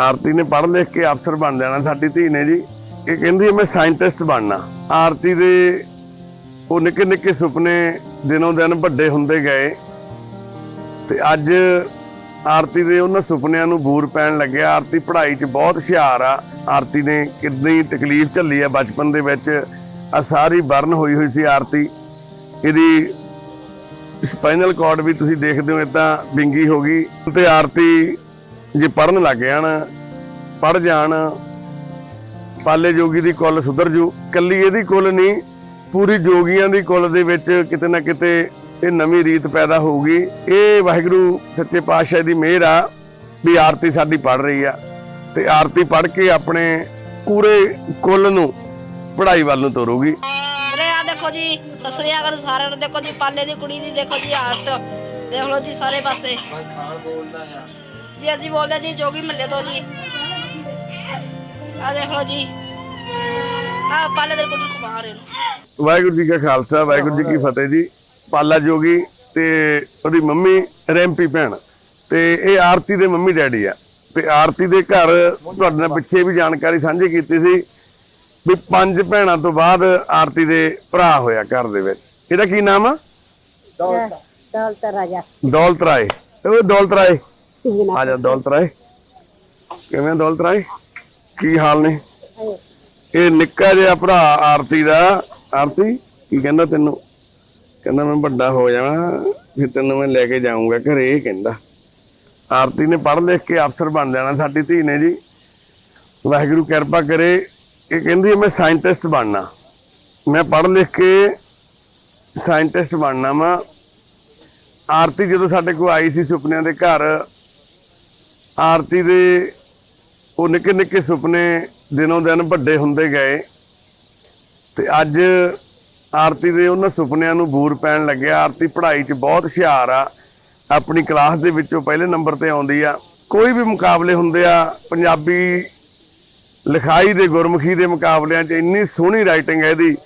ਆਰਤੀ ਨੇ ਪੜ੍ਹ ਲਿਖ ਕੇ ਅਫਸਰ ਬਣ ਜਾਣਾ, ਸਾਡੀ ਧੀ ਨੇ ਜੀ। ਇਹ ਕਹਿੰਦੀ ਮੈਂ ਸਾਇੰਟਿਸਟ ਬਣਨਾ। ਆਰਤੀ ਦੇ ਉਹ ਨਿੱਕੇ ਨਿੱਕੇ ਸੁਪਨੇ ਦਿਨੋਂ ਦਿਨ ਵੱਡੇ ਹੁੰਦੇ ਗਏ। ਤੇ ਅੱਜ ਆਰਤੀ ਦੇ ਉਹਨਾਂ ਸੁਪਨਿਆਂ ਨੂੰ ਬੂਰ ਪੈਣ ਲੱਗਿਆ। ਆਰਤੀ ਪੜ੍ਹਾਈ 'ਚ ਬਹੁਤ ਹੁਸ਼ਿਆਰ ਆ। ਆਰਤੀ ਨੇ ਕਿੰਨੀ ਤਕਲੀਫ ਝੱਲੀ ਆ ਬਚਪਨ ਦੇ ਵਿੱਚ। ਆ ਸਾਰੀ ਬਰਨ ਹੋਈ ਹੋਈ ਸੀ ਆਰਤੀ। ਇਹਦੀ ਸਪਾਈਨਲ ਕਾਰਡ ਵੀ ਤੁਸੀਂ ਦੇਖਦੇ ਹੋ ਇਦਾਂ ਵਿੰਗੀ ਹੋ ਗਈ। ਤੇ ਆਰਤੀ ਜੇ ਪੜਨ ਲੱਗ ਜਾਣ ਪੜ ਜਾਣ, ਪਾਲੇ ਜੋਗੀ ਦੀ ਕੁੱਲ ਸੁਧਰ ਜੂ। ਕੱਲੀ ਇਹਦੀ ਕੁੱਲ ਨਹੀਂ, ਪੂਰੀ ਜੋਗੀਆਂ ਦੀ ਕੁੱਲ ਦੇ ਵਿੱਚ ਕਿਤੇ ਨਾ ਕਿਤੇ ਇਹ ਨਵੀਂ ਰੀਤ ਪੈਦਾ ਹੋਊਗੀ। ਇਹ ਵਾਹਿਗੁਰੂ ਸੱਚੇ ਪਾਤਸ਼ਾਹ ਦੀ ਮਿਹਰ ਆ ਵੀ ਆਰਤੀ ਸਾਡੀ ਪੜ ਰਹੀ ਆ। ਤੇ ਆਰਤੀ ਪੜ ਕੇ ਆਪਣੇ ਪੂਰੇ ਕੁੱਲ ਨੂੰ ਪੜਾਈ ਵੱਲ ਨੂੰ ਤੋਰੂਗੀ। ਆ ਦੇਖੋ ਜੀ ਸਤਿ ਸ੍ਰੀ ਸਾਰਿਆਂ ਨੂੰ। ਦੇਖੋ ਜੀ, ਪਾਲੇ ਦੀ ਕੁੜੀ ਦੀ ਦੇਖੋ ਜੀ ਹਾਲਤ। ਦੇਖ ਲਓ ਜੀ ਸਾਰੇ ਪਾਸੇ। ਜੀ ਅਸੀਂ ਬੋਲਦੇ ਜੀ ਜੋਗੀ ਮੱਲੇ ਤੋਂ ਜੀ। ਆ ਦੇਖ ਲਓ ਜੀ। ਆ ਪਾਲੇ ਦੀ ਕੁੜੀ ਕੁਮਾਰ ਇਹਨੂੰ ਵਾਹਿਗੁਰੂ ਜੀ ਕਾ ਖਾਲਸਾ ਵਾਹਿਗੁਰੂ ਜੀ ਕੀ ਫਤਿਹ ਜੀ। ਪਾਲਾ ਜੋਗੀ ਤੇ ਉਹਦੀ ਮੰਮੀ ਰੈਂਪੀ ਭੈਣ। ਤੇ ਇਹ ਆਰਤੀ ਦੇ ਮੰਮੀ ਡੈਡੀ ਆ। ਤੇ ਆਰਤੀ ਦੇ ਘਰ ਤੁਹਾਡੇ ਨਾਲ ਪਿੱਛੇ ਵੀ ਜਾਣਕਾਰੀ ਸਾਂਝੀ ਕੀਤੀ ਸੀ ਵੀ ਪੰਜ ਭੈਣਾਂ ਤੋਂ ਬਾਅਦ ਆਰਤੀ ਦੇ ਭਰਾ ਹੋਇਆ ਘਰ ਦੇ ਵਿੱਚ। ਇਹਦਾ ਕੀ ਨਾਮ ਆ? ਦੌਲਤ ਰਾਜਾ। ਦੌਲਤ ਰਾਏ। ਉਹ ਦੌਲਤ ਰਾਏ ਆ ਜਾ ਦੌਲਤ ਰਾਏ। ਕਿਵੇਂ ਦੌਲਤ ਰਾਏ? ਕੀ ਹਾਲ ਨੇ? ਇਹ ਨਿੱਕਾ ਜਿਹਾ ਭਰਾ ਆਰਤੀ ਦਾ। ਆਰਤੀ ਕੀ ਕਹਿੰਦਾ ਤੈਨੂੰ? ਕਹਿੰਦਾ ਮੈਂ ਵੱਡਾ ਹੋ ਜਾਣਾ ਫਿਰ ਤੈਨੂੰ ਮੈਂ ਲੈ ਕੇ ਜਾਊਂਗਾ ਘਰੇ ਕਹਿੰਦਾ। ਆਰਤੀ ਨੇ ਪੜ੍ਹ ਲਿਖ ਕੇ ਅਫਸਰ ਬਣ ਜਾਣਾ ਸਾਡੀ ਧੀ ਨੇ ਜੀ। ਵਾਹਿਗੁਰੂ ਕਿਰਪਾ ਕਰੇ ਇਹ ਕਹਿੰਦੀ ਮੈਂ ਸਾਇੰਟਿਸਟ ਬਣਨਾ। ਮੈਂ ਪੜ੍ਹ ਲਿਖ ਕੇ ਸਾਇੰਟਿਸਟ ਬਣਨਾ ਵਾ। ਆਰਤੀ ਜਦੋਂ ਸਾਡੇ ਕੋਲ ਆਈ ਸੀ ਸੁਪਨਿਆਂ ਦੇ ਘਰ ਆਰਤੀ ਦੇ ਉਹ ਨਿੱਕੇ ਨਿੱਕੇ ਸੁਪਨੇ ਦਿਨੋਂ ਦਿਨ ਵੱਡੇ ਹੁੰਦੇ ਗਏ। ਤੇ ਅੱਜ ਆਰਤੀ ਦੇ ਉਹਨਾਂ ਸੁਪਨਿਆਂ ਨੂੰ ਬੂਰ ਪੈਣ ਲੱਗਿਆ। ਆਰਤੀ ਪੜ੍ਹਾਈ 'ਚ ਬਹੁਤ ਹੁਸ਼ਿਆਰ ਆ। ਆਪਣੀ ਕਲਾਸ ਦੇ ਵਿੱਚੋਂ ਪਹਿਲੇ ਨੰਬਰ ਤੇ ਆਉਂਦੀ ਆ। ਕੋਈ ਵੀ ਮੁਕਾਬਲੇ ਹੁੰਦੇ ਆ, ਪੰਜਾਬੀ ਲਿਖਾਈ ਦੇ ਗੁਰਮੁਖੀ ਦੇ ਮੁਕਾਬਲਿਆਂ 'ਚ ਇੰਨੀ ਸੋਹਣੀ ਰਾਈਟਿੰਗ ਹੈ ਇਹਦੀ।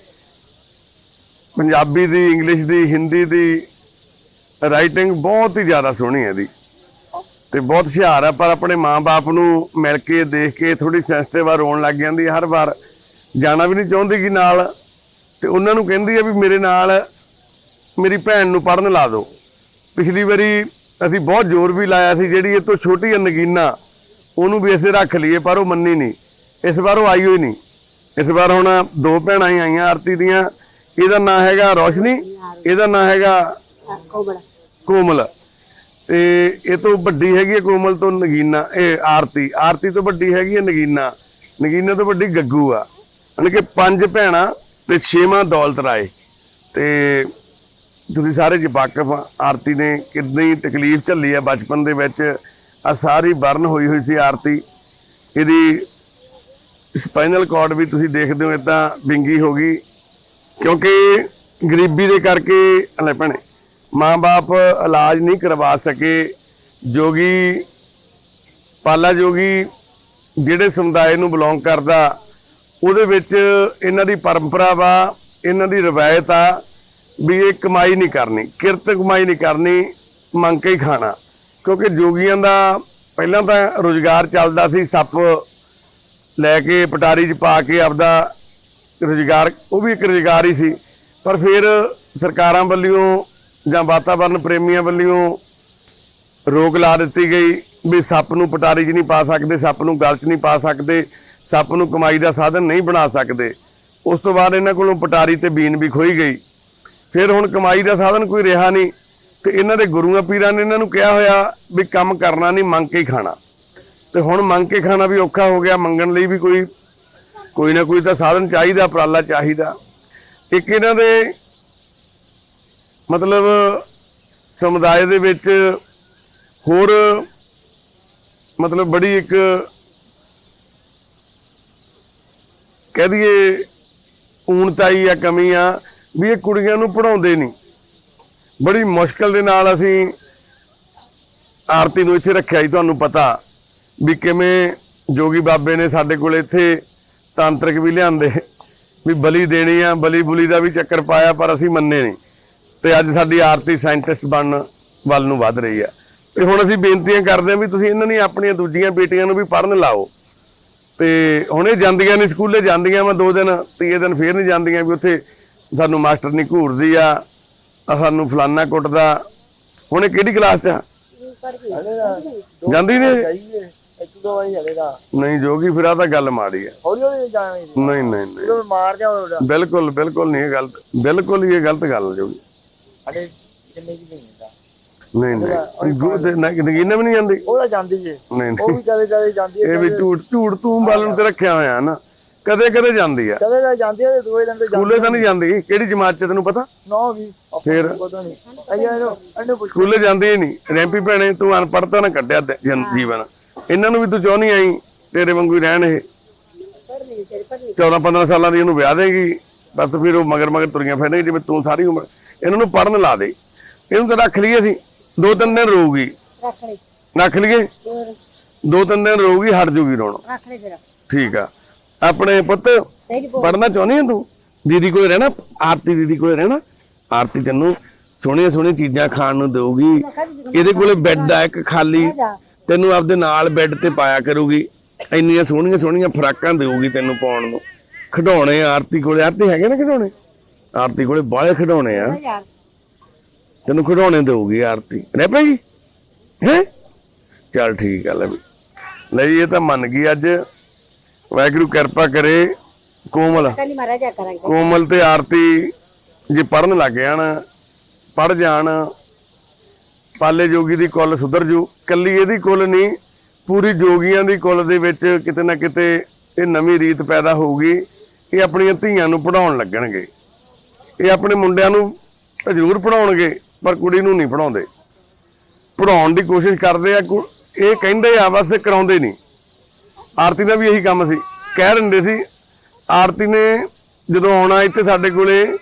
ਪੰਜਾਬੀ ਦੀ ਇੰਗਲਿਸ਼ ਦੀ ਹਿੰਦੀ ਦੀ ਰਾਈਟਿੰਗ ਬਹੁਤ ਹੀ ਜ਼ਿਆਦਾ ਸੋਹਣੀ ਹੈ ਇਹਦੀ। ਤੇ ਬਹੁਤ ਹੁਸ਼ਿਆਰ ਹੈ ਪਰ ਆਪਣੇ ਮਾਂ-ਬਾਪ ਨੂੰ ਮਿਲ ਕੇ ਦੇਖ ਕੇ ਥੋੜੀ ਸੈਂਸਿਟਿਵ ਆ ਰੋਣ ਲੱਗ ਜਾਂਦੀ ਹਰ ਵਾਰ। ਜਾਣਾ ਵੀ ਨਹੀਂ ਚਾਹੁੰਦੀ ਕਿ ਨਾਲ ਤੇ ਉਹਨਾਂ ਨੂੰ ਕਹਿੰਦੀ ਹੈ ਵੀ ਮੇਰੇ ਨਾਲ ਮੇਰੀ ਭੈਣ ਨੂੰ ਪੜਨ ਲਾ ਦਿਓ। ਪਿਛਲੀ ਵਾਰੀ ਅਸੀਂ ਬਹੁਤ ਜ਼ੋਰ ਵੀ ਲਾਇਆ ਸੀ ਜਿਹੜੀ ਇਹ ਤੋਂ ਛੋਟੀ ਹੈ ਨਗੀਨਾ ਉਹਨੂੰ ਵੀ ਅਸੀਂ ਰੱਖ ਲਈਏ ਪਰ ਉਹ ਮੰਨੀ ਨਹੀਂ। ਇਸ ਵਾਰ ਉਹ ਆਈ ਹੋਈ ਨਹੀਂ। ਇਸ ਵਾਰ ਹੁਣ ਦੋ ਭੈਣਾਂ ਹੀ ਆਈਆਂ ਆਰਤੀ ਦੀਆਂ। ਇਹਦਾ ਨਾਂ ਹੈਗਾ ਰੋਸ਼ਨੀ ਇਹਦਾ ਨਾਂ ਹੈਗਾ ਕੋਮਲ। ਤੇ ਇਹ ਤੋਂ ਵੱਡੀ ਹੈਗੀ ਹੈ ਕੋਮਲ ਤੋਂ ਨਗੀਨਾ, ਇਹ ਆਰਤੀ ਆਰਤੀ ਤੋਂ ਵੱਡੀ ਹੈਗੀ ਹੈ ਨਗੀਨਾ। ਨਗੀਨਾ ਤੋਂ ਵੱਡੀ ਗੱਗੂ ਆ। ਯਾਨੀ ਕਿ ਪੰਜ ਭੈਣਾਂ ਤੇ ਛੇਵਾਂ ਦੌਲਤ ਰਾਏ। ਤੇ ਤੁਸੀਂ ਸਾਰੇ ਜੀ ਵਾਕਫ ਆਰਤੀ ਨੇ ਕਿੰਨੀ ਤਕਲੀਫ ਝੱਲੀ ਆ ਬਚਪਨ ਦੇ ਵਿੱਚ। ਆ ਸਾਰੀ ਬਰਨ ਹੋਈ ਹੋਈ ਸੀ ਆਰਤੀ। ਇਹਦੀ ਸਪਾਈਨਲ ਕਾਰਡ ਵੀ ਤੁਸੀਂ ਦੇਖਦੇ ਹੋ ਇਦਾਂ ਵਿੰਗੀ ਹੋ ਗਈ। ਕਿਉਂਕਿ ਗਰੀਬੀ ਦੇ ਕਰਕੇ ਲੈ ਭੈਣੇ ਮਾਂ-ਬਾਪ ਇਲਾਜ ਨਹੀਂ ਕਰਵਾ ਸਕੇ। ਜੋਗੀ, ਪਾਲਾ ਜੋਗੀ ਜਿਹੜੇ ਸਮੁਦਾਇ ਨੂੰ ਬਿਲੋਂਗ ਕਰਦਾ, ਉਹਦੇ ਵਿੱਚ ਇਹਨਾਂ ਦੀ ਪਰੰਪਰਾ ਵਾ, ਇਹਨਾਂ ਦੀ ਰਵਾਇਤ ਆ ਵੀ ਇਹ ਕਮਾਈ ਨਹੀਂ ਕਰਨੀ, ਕਿਰਤ ਕਮਾਈ ਨਹੀਂ ਕਰਨੀ, ਮੰਗ ਕੇ ਹੀ ਖਾਣਾ। ਕਿਉਂਕਿ ਜੋਗੀਆਂ ਦਾ ਪਹਿਲਾਂ ਤਾਂ ਰੋਜ਼ਗਾਰ ਚੱਲਦਾ ਸੀ, ਸੱਪ ਲੈ ਕੇ, ਪਟਾਰੀ 'ਚ ਪਾ ਕੇ ਆਪਦਾ ਰੁਜ਼ਗਾਰ, ਉਹ ਵੀ ਇੱਕ ਰੁਜ਼ਗਾਰ ਹੀ ਸੀ। ਪਰ ਫਿਰ ਸਰਕਾਰਾਂ ਵੱਲੋਂ ਜਾਂ ਵਾਤਾਵਰਣ ਪ੍ਰੇਮੀਆਂ ਵੱਲੋਂ ਰੋਕ ਲਾ ਦਿੱਤੀ ਗਈ ਵੀ ਸੱਪ ਨੂੰ ਪਟਾਰੀ 'ਚ ਨਹੀਂ ਪਾ ਸਕਦੇ, ਸੱਪ ਨੂੰ ਗਲ 'ਚ ਨਹੀਂ ਪਾ ਸਕਦੇ, ਸੱਪ ਨੂੰ ਕਮਾਈ ਦਾ ਸਾਧਨ ਨਹੀਂ ਬਣਾ ਸਕਦੇ। ਉਸ ਤੋਂ ਬਾਅਦ ਇਹਨਾਂ ਕੋਲੋਂ ਪਟਾਰੀ ਤੇ ਬੀਨ ਵੀ ਖੋਈ ਗਈ। ਫਿਰ ਹੁਣ ਕਮਾਈ ਦਾ ਸਾਧਨ ਕੋਈ ਰਿਹਾ ਨਹੀਂ, ਤੇ ਇਹਨਾਂ ਦੇ ਗੁਰੂਆਂ ਪੀਰਾਂ ਨੇ ਇਹਨਾਂ ਨੂੰ ਕਿਹਾ ਹੋਇਆ ਵੀ ਕੰਮ ਕਰਨਾ ਨਹੀਂ, ਮੰਗ ਕੇ ਖਾਣਾ। ਤੇ ਹੁਣ ਮੰਗ ਕੇ ਖਾਣਾ ਵੀ ਔਖਾ ਹੋ ਗਿਆ, ਮੰਗਣ ਲਈ ਵੀ ਕੋਈ ਕੋਈ ਨਾ ਕੋਈ ਤਾਂ ਸਾਧਨ ਚਾਹੀਦਾ, ਉਪਰਾਲਾ ਚਾਹੀਦਾ। ਇੱਕ ਇਹਨਾਂ ਦੇ ਮਤਲਬ ਸਮੁਦਾਇ ਦੇ ਵਿੱਚ ਹੋਰ ਮਤਲਬ ਬੜੀ ਇੱਕ ਕਹਿ ਦਈਏ ਊਣਤਾਈ ਆ ਕਮੀ ਆ ਵੀ ਇਹ ਕੁੜੀਆਂ ਨੂੰ ਪੜਾਉਂਦੇ ਨਹੀਂ। ਬੜੀ ਮੁਸ਼ਕਲ ਦੇ ਨਾਲ ਅਸੀਂ ਆਰਤੀ ਨੂੰ ਇੱਥੇ ਰੱਖਿਆ ਜੀ, ਤੁਹਾਨੂੰ ਪਤਾ ਵੀ ਕਿਵੇਂ ਜੋਗੀ ਬਾਬੇ ਨੇ ਸਾਡੇ ਕੋਲ ਇੱਥੇ ਤਾਂਤਰਿਕ ਵੀ ਲਿਆਂਦੇ, ਵੀ ਬਲੀ ਦੇਣੀ ਆ, ਬਲੀ ਬੁਲੀ ਦਾ ਵੀ ਚੱਕਰ ਪਾਇਆ ਪਰ ਅਸੀਂ ਮੰਨੇ ਨਹੀਂ। ਤੇ ਅੱਜ ਸਾਡੀ ਆਰਤੀ ਸਾਇੰਟਿਸਟ ਬਣਨ ਵੱਲ ਨੂੰ ਵੱਧ ਰਹੀ ਆ ਤੇ ਹੁਣ ਅਸੀਂ ਬੇਨਤੀਆਂ ਕਰਦੇ ਹਾਂ ਵੀ ਤੁਸੀਂ ਇਹਨਾਂ ਨੇ ਆਪਣੀਆਂ ਦੂਜੀਆਂ ਬੇਟੀਆਂ ਨੂੰ ਵੀ ਪੜਨ ਲਾਓ। ਤੇ ਹੁਣ ਇਹ ਜਾਂਦੀਆਂ ਨੇ ਸਕੂਲੇ ਜਾਂਦੀਆਂ ਵਾ ਦੋ ਦਿਨ ਤੀਏ ਦਿਨ ਫੇਰ ਨਹੀਂ ਜਾਂਦੀਆਂ ਵੀ ਉੱਥੇ ਸਾਨੂੰ ਮਾਸਟਰ ਨਹੀਂ ਘੂਰਦੀ ਆ ਸਾਨੂੰ ਫਲਾਨਾ ਕੁੱਟਦਾ ਹੁਣ ਇਹ ਕਿਹੜੀ ਕਲਾਸ 'ਚ ਆ? ਜਾਂਦੀ ਨਹੀਂ? ਜਾਈਏ ਇੱਕ ਦੋ ਵਾਰੀ ਹਲੇਗਾ ਨਹੀਂ ਜੋਗੀ ਫਿਰ ਆ ਤਾਂ ਗੱਲ ਮਾੜੀ ਆ। ਹੌਲੀ ਹੌਲੀ ਜਾਵਾਂਗੇ ਨਹੀਂ ਨਹੀਂ ਨਹੀਂ। ਜਾ ਬਿਲਕੁਲ ਬਿਲਕੁਲ ਨਹੀਂ ਇਹ ਗਲਤ ਬਿਲਕੁਲ ਹੀ ਇਹ ਗਲਤ ਗੱਲ ਜੋਗੀ। ਸਾਡੇ ਕਿੰਨੇ ਕੀ ਨਹੀਂ ਹੁੰਦਾ। ਨਹੀਂ ਨਹੀਂ। ਗੁ- ਤੇ ਨਾ- ਨਗੀਨਾ ਵੀ ਨਹੀਂ ਜਾਂਦੀ। ਉਹ ਤਾਂ ਜਾਂਦੀ ਜੇ। ਨਹੀਂ ਉਹ ਵੀ ਕਦੇ ਕਦੇ ਜਾਂਦੀ ਹੈ ਇਹ ਵੀ ਝੂਠ ਝੂਠ ਤੂੰ ਬਾਲਣ ਤੇ ਰੱਖਿਆ ਹੋਇਆ ਨਾ। ਕਦੇ ਕਦੇ ਜਾਂਦੀ ਆ ਕਦੇ ਕਦੇ ਜਾਂਦੀ ਹੈ ਤੇ ਦੂਏ ਦਿਨ ਤੇ ਜਾਂਦੀ ਸਕੂਲੇ ਤਾਂ ਨਹੀਂ ਜਾਂਦੀ। ਕਿਹੜੀ ਜਮਾਤ 'ਚ ਤੈਨੂੰ ਪਤਾ? ਨਾ ਵੀ ਫਿਰ? ਸਕੂਲੇ ਜਾਂਦੀ ਹੀ ਨਹੀਂ। ਰੈਂਪੀ ਭੈਣੇ ਤੂੰ ਅਨਪੜ੍ਹਤਾ ਨਾ ਕੱਢਿਆ ਤੇ ਜਨ- ਜੀਵਨ। ਇਹਨਾਂ ਨੂੰ ਵੀ ਤੂੰ ਚਾਹੁੰਦੀ ਆਈ ਤੇਰੇ ਵਾਂਗੂ ਹੀ ਰਹਿਣ ਇਹ। 14 15 ਸਾਲਾਂ ਦੀ ਇਹਨੂੰ ਵਿਆਹ ਦੇਗੀ। ਬਸ ਫਿਰ ਉਹ ਮਗਰ ਮਗਰ ਤੁਰੀਆਂ ਫਿਰਨਗੇ ਜਿਵੇਂ ਤੂੰ ਸਾਰੀ ਉਮਰ ਇਹਨਾਂ ਨੂੰ ਪੜਨ ਲਾ ਦੇ। ਇਹਨੂੰ ਤਾਂ ਰੱਖ ਲਈਏ ਅਸੀਂ। ਦੋ ਤਿੰਨ ਦਿਨ ਰੋਊਗੀ ਰੱਖ ਲਈਏ। ਦੋ ਤਿੰਨ ਦਿਨ ਰੋਊਗੀ ਹਟ ਜੂਗੀ ਰੋਣ ਰੱਖ ਲੈ ਫਿਰ। ਠੀਕ ਆ। ਆਪਣੇ ਪੁੱਤ ਪੜਨਾ ਚਾਹੁੰਦੀ ਆ ਤੂੰ? ਦੀਦੀ ਕੋਲ ਰਹਿਣਾ? ਆਰਤੀ ਦੀਦੀ ਕੋਲ ਰਹਿਣਾ? ਆਰਤੀ ਤੈਨੂੰ ਸੋਹਣੀਆਂ ਸੋਹਣੀਆਂ ਚੀਜ਼ਾਂ ਖਾਣ ਨੂੰ ਦੇਊਗੀ। ਇਹਦੇ ਕੋਲੇ ਬੈੱਡ ਆ ਇੱਕ ਖਾਲੀ। ਤੈਨੂੰ ਆਪਦੇ ਨਾਲ ਬੈੱਡ ਤੇ ਪਾਇਆ ਕਰੂਗੀ। ਇੰਨੀਆਂ ਸੋਹਣੀਆਂ ਸੋਹਣੀਆਂ ਫਰਾਕਾਂ ਦੇਊਗੀ ਤੈਨੂੰ ਪਾਉਣ ਨੂੰ। ਖਿਡੌਣੇ ਆਰਤੀ ਕੋਲੇ। ਆਰਤੀ ਹੈਗੇ ਨਾ ਖਿਡੌਣੇ? ਆਰਤੀ ਕੋਲੇ ਬਾਹਲੇ ਖਿਡੌਣੇ ਆ। ਤੈਨੂੰ ਖਿਡੌਣੇ ਦੇਊਗੀ ਆਰਤੀ। ਰਹਿ ਪਏਗੀ ਹੈ? ਚੱਲ ਠੀਕ ਆ ਲੈ ਵੀ। ਲੈ ਇਹ ਤਾਂ ਮੰਨ ਗਈ ਅੱਜ। ਵਾਹਿਗੁਰੂ ਕਿਰਪਾ ਕਰੇ ਕੋਮਲ। ਕੋਮਲ ਤੇ ਆਰਤੀ ਜੇ ਪੜਨ ਲੱਗ ਜਾਣ ਪੜ ਜਾਣ ਪਾਲੇ ਜੋਗੀ ਦੀ ਕੁੱਲ ਸੁਧਰ ਜੂ। ਕੱਲੀ ਇਹਦੀ ਕੁੱਲ ਨਹੀਂ ਪੂਰੀ ਜੋਗੀਆਂ ਦੀ ਕੁੱਲ ਦੇ ਵਿੱਚ ਕਿਤੇ ਨਾ ਕਿਤੇ ਇਹ ਨਵੀਂ ਰੀਤ ਪੈਦਾ ਹੋਊਗੀ। ਇਹ ਆਪਣੀਆਂ ਧੀਆਂ ਨੂੰ ਪੜਾਉਣ ਲੱਗਣਗੇ। ਇਹ ਆਪਣੇ ਮੁੰਡਿਆਂ ਨੂੰ ਜ਼ਰੂਰ ਪੜਾਉਣਗੇ ਪਰ ਕੁੜੀ ਨੂੰ ਨਹੀਂ ਪੜਾਉਂਦੇ ਪੜਾਉਣ ਦੀ ਕੋਸ਼ਿਸ਼ ਕਰਦੇ ਆ, ਕੁ- ਇਹ ਕਹਿੰਦੇ ਆ ਬਸ ਕਰਾਉਂਦੇ ਨਹੀਂ। ਆਰਤੀ ਦਾ ਵੀ ਇਹੀ ਕੰਮ ਸੀ। ਕਹਿ ਦਿੰਦੇ ਸੀ, ਆਰਤੀ ਨੇ ਜਦੋਂ ਆਉਣਾ ਇੱਥੇ ਸਾਡੇ ਕੋਲੇ,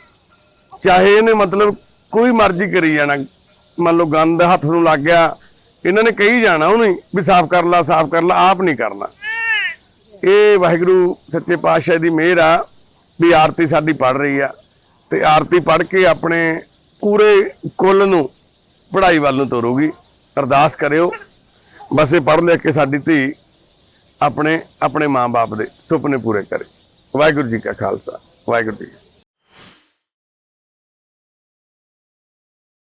ਚਾਹੇ ਇਹਨੇ ਮਤਲਬ ਕੋਈ ਮਰਜ਼ੀ ਕਰੀ ਜਾਣਾ। ਮੰਨ ਲਓ ਗੰਦ ਹੱਥ ਨੂੰ ਲੱਗ ਗਿਆ, ਇਹਨਾਂ ਨੇ ਕਹੀ ਜਾਣਾ ਉਹਨੂੰ ਵੀ ਸਾਫ਼ ਕਰ ਲਾ, ਸਾਫ਼ ਕਰ ਲਾ, ਆਪ ਨਹੀਂ ਕਰਨਾ। ਇਹ ਵਾਹਿਗੁਰੂ ਸੱਚੇ ਪਾਤਸ਼ਾਹ ਦੀ ਮਿਹਰ ਆ ਵੀ ਆਰਤੀ ਸਾਡੀ ਪੜ ਰਹੀ ਆ। ਤੇ ਆਰਤੀ ਪੜ ਕੇ ਆਪਣੇ ਪੂਰੇ ਕੁੱਲ ਨੂੰ ਪੜ੍ਹਾਈ ਵੱਲ ਨੂੰ ਤੋਰੂਗੀ। ਅਰਦਾਸ ਕਰਿਓ। ਬਸ ਇਹ ਪੜ੍ਹ ਲਿਖ ਕੇ ਸਾਡੀ ਧੀ ਆਪਣੇ ਆਪਣੇ ਮਾਂ-ਬਾਪ ਦੇ ਸੁਪਨੇ ਪੂਰੇ ਕਰੇ। ਵਾਹਿਗੁਰੂ ਜੀ ਕਾ ਖਾਲਸਾ, ਵਾਹਿਗੁਰੂ ਜੀ